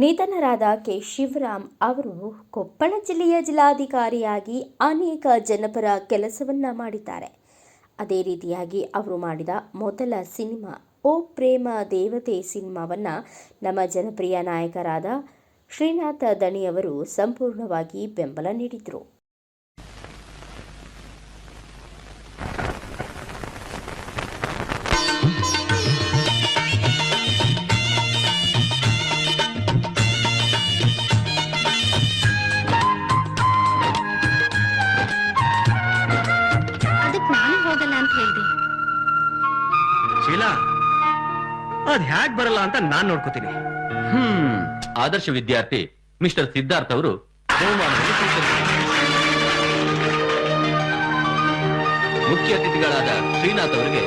ನಾಯಕರಾದ ಕೆ. ಶಿವರಾಮ್ ಅವರು ಕೊಪ್ಪಳ ಜಿಲ್ಲೆಯ ಜಿಲ್ಲಾಧಿಕಾರಿಯಾಗಿ ಅನೇಕ ಜನಪರ ಕೆಲಸವನ್ನ ಮಾಡಿದ್ದಾರೆ. ಅದೇ ರೀತಿಯಾಗಿ ಅವರು ಮಾಡಿದ ಮೊದಲ ಸಿನಿಮಾ, ಓ ಪ್ರೇಮ ದೇವತೆ ಸಿನಿಮಾವನ್ನ ನಮ್ಮ ಜನಪ್ರಿಯ ನಾಯಕರಾದ ಶ್ರೀನಾಥ ದಣಿಯವರು ಸಂಪೂರ್ಣವಾಗಿ ಬೆಂಬಲ ನೀಡಿದರು. ಅಂತ ಹೇಳ್ದೆ ಶೀಲಾ ಅದ್ ಹ್ಯಾಕ್ ಬರಲ್ಲ ಅಂತ ನಾನ್ ನೋಡ್ಕೋತೀನಿ ಹ್ಮ್ ಆದರ್ಶ ವಿದ್ಯಾರ್ಥಿ ಮಿಸ್ಟರ್ ಸಿದ್ಧಾರ್ಥ್ ಅವರು ಬಹುಮಾನವನ್ನು ಸ್ವೀಕರಿಸಿದರು. ಮುಖ್ಯ ಅತಿಥಿಗಳಾದ ಶ್ರೀನಾಥ್ ಅವರಿಗೆ